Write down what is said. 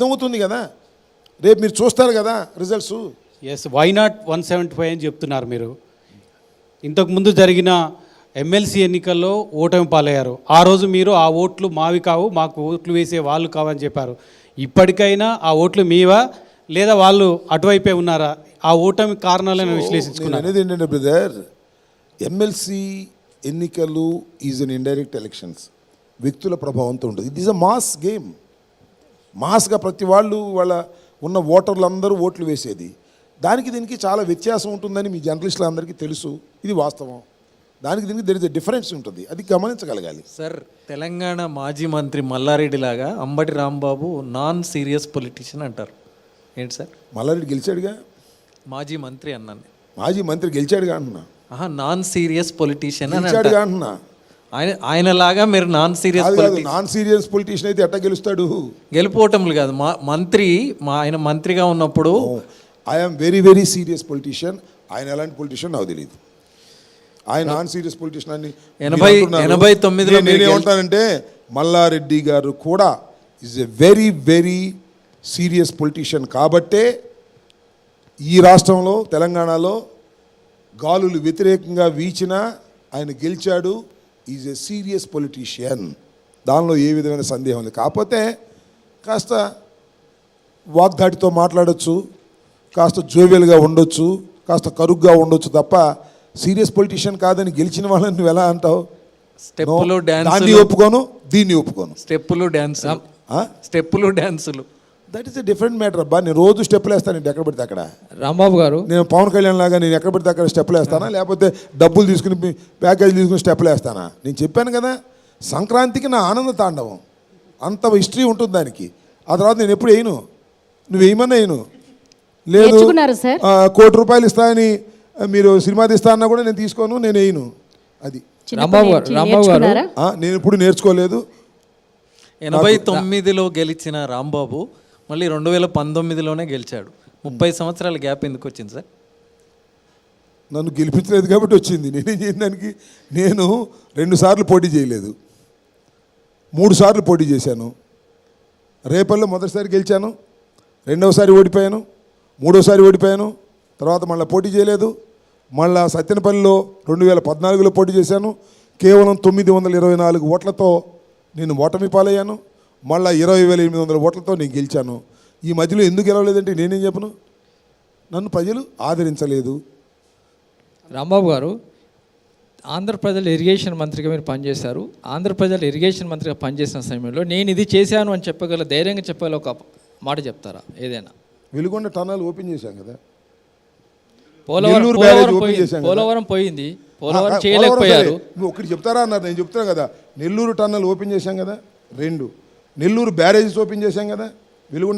అర్థమవుతుంది కదా? రేపు మీరు చూస్తారు కదా results? Yes why not one seventy five అని చెప్తున్నారు మీరు. ఇంతకుముందు జరిగిన ఎమ్మెల్సీ ఎన్నికల్లో ఓటమి పాలయ్యారు. ఆ రోజు మీరు ఆ ఓట్లు మావి కావు మాకు ఓట్లు వేసే వాళ్ళు కావని చెప్పారు. ఇప్పటికైనా ఆ ఓట్లు మీవా? లేదా వాళ్ళు అటువైపే ఉన్నారా? ఆ ఓటమి కారణాలను నేను విశ్లేషించుకున్నారు అనేది ఏంటంటే బ్రదర్ ఎమ్మెల్సీ ఎన్నికలు ఈజ్ అన్ ఇండైరెక్ట్ ఎలక్షన్స్ వ్యక్తుల ప్రభావంతో ఉంటుంది. It is a mass game మాస్గా ప్రతి వాళ్ళు వాళ్ళ ఉన్న ఓటర్లు అందరూ ఓట్లు వేసేది. దానికి దీనికి చాలా వ్యత్యాసం ఉంటుందని మీ జర్నలిస్టులు అందరికీ తెలుసు. ఇది వాస్తవం. దానికి దీనికి దర్ ఇస్ ఎ డిఫరెన్స్ ఉంటుంది. అది గమనించగలగాలి. సార్ తెలంగాణ మాజీ మంత్రి మల్లారెడ్డి లాగా Ambati Rambabu non serious politician అంటారు. ఏంటి సార్? మల్లారెడ్డి గెలిచాడుగా? మాజీ మంత్రి అన్నాను. మాజీ మంత్రి గెలిచాడుగా అంటున్నా. ఆహా నాన్ సీరియస్ పొలిటీషియన్ గెలిచాడుగా అంటున్నా. ఆయన ఆయనలాగా మీరు non serious non serious politician అయితే ఎట్టా గెలుస్తాడు? గెలుపోవటంలు కాదు. మా మంత్రి మా ఆయన మంత్రిగా ఉన్నప్పుడు I'm very very serious politician ఆయన ఎలాంటి పొలిటీషియన్ నాకు తెలియదు ఆయన నాన్ సీరియస్ పొలిటీషియన్ అని ఎనభై-. ఎనభై తొమ్మిదిలో నేనేమంటానంటే మల్లారెడ్డి గారు కూడా is a very very serious politician కాబట్టే ఈ రాష్ట్రంలో తెలంగాణలో గాలులు వ్యతిరేకంగా వీచినా ఆయన గెలిచాడు. Is a serious politician. దానిలో ఏ విధమైన సందేహం లేదు. కాకపోతే కాస్త వాగ్దాటితో మాట్లాడొచ్చు కాస్త జోవియల్గా ఉండొచ్చు కాస్త కరుగ్గా ఉండొచ్చు తప్ప సీరియస్ పొలిటీషియన్ కాదని గెలిచిన వాళ్ళని నువ్వు ఎలా అంటావు? స్టెప్పులు దాన్ని డ్యాన్సులు. ఒప్పుకోను దీన్ని ఒప్పుకోను. స్టెప్పులు డ్యాన్సులు. స్టెప్పులు డ్యాన్సులు. That is a different matter అబ్బా నేను రోజు స్టెప్పులు వేస్తాను ఎక్కడ పడితే అక్కడ. రాంబాబు గారు. నేను పవన్ కళ్యాణ్ లాగా నేను ఎక్కడ పడితే అక్కడ స్టెప్పులు వేస్తానా? లేకపోతే డబ్బులు తీసుకుని ప్యాకేజ్ తీసుకుని స్టెప్పులు వేస్తానా? నేను చెప్పాను కదా సంక్రాంతికి నా ఆనంద తాండవం. అంత హిస్టరీ ఉంటుంది దానికి. ఆ తర్వాత నేను ఎప్పుడు వేయను. నువ్వు వేయమని వేయను. లేదు కోటి రూపాయలు ఇస్తాయని మీరు సినిమా తీస్తా అన్నా కూడా నేను తీసుకోను నేను వేయను. అది. రాంబాబు గారు, రాంబాబు గారు. నేను ఇప్పుడు నేర్చుకోలేదు. ఎనభై తొమ్మిదిలో గెలిచిన రాంబాబు మళ్ళీ రెండు వేల పంతొమ్మిదిలోనే గెలిచాడు. ముప్పై సంవత్సరాల గ్యాప్ ఎందుకు వచ్చింది సార్? నన్ను గెలిపించలేదు కాబట్టి వచ్చింది. నేనేం చేయను దానికి? నేను రెండుసార్లు పోటీ చేయలేదు. మూడు సార్లు పోటీ చేశాను. రేపల్లో మొదటిసారి గెలిచాను. రెండవసారి ఓడిపోయాను. మూడోసారి ఓడిపోయాను. తర్వాత మళ్ళీ పోటీ చేయలేదు. మళ్ళా సత్యనపల్లిలో రెండు వేల పద్నాలుగులో పోటీ చేశాను. కేవలం తొమ్మిది వందల ఇరవై నాలుగు ఓట్లతో నేను ఓటమి పాలయ్యాను. మళ్ళా ఇరవై వేల ఎనిమిది వందల ఓట్లతో నేను గెలిచాను. ఈ మధ్యలో ఎందుకు గెలవలేదంటే నేనేం చెప్పను? నన్ను ప్రజలు ఆదరించలేదు. రాంబాబు గారు ఆంధ్రప్రదేశ్ ఇరిగేషన్ మంత్రిగా మీరు పనిచేశారు. ఆంధ్రప్రదేశ్ ఇరిగేషన్ మంత్రిగా పనిచేసిన సమయంలో నేను ఇది చేశాను అని చెప్పగల ధైర్యంగా చెప్పగల ఒక మాట చెప్తారా ఏదైనా? వెలుగొండ టన్నల్ ఓపెన్ చేశాం కదా? పోలవరం పోయింది. పోలవరం పోయింది. పోలవరం చేయలేకపోయారు. నువ్వు ఒకటి చెప్తారా అన్నారు నేను చెప్తున్నా కదా? నెల్లూరు టన్నల్ ఓపెన్ చేశాం కదా? రెండు. నెల్లూరు బ్యారేజెస్ ఓపెన్ చేశాం కదా. వెలుగు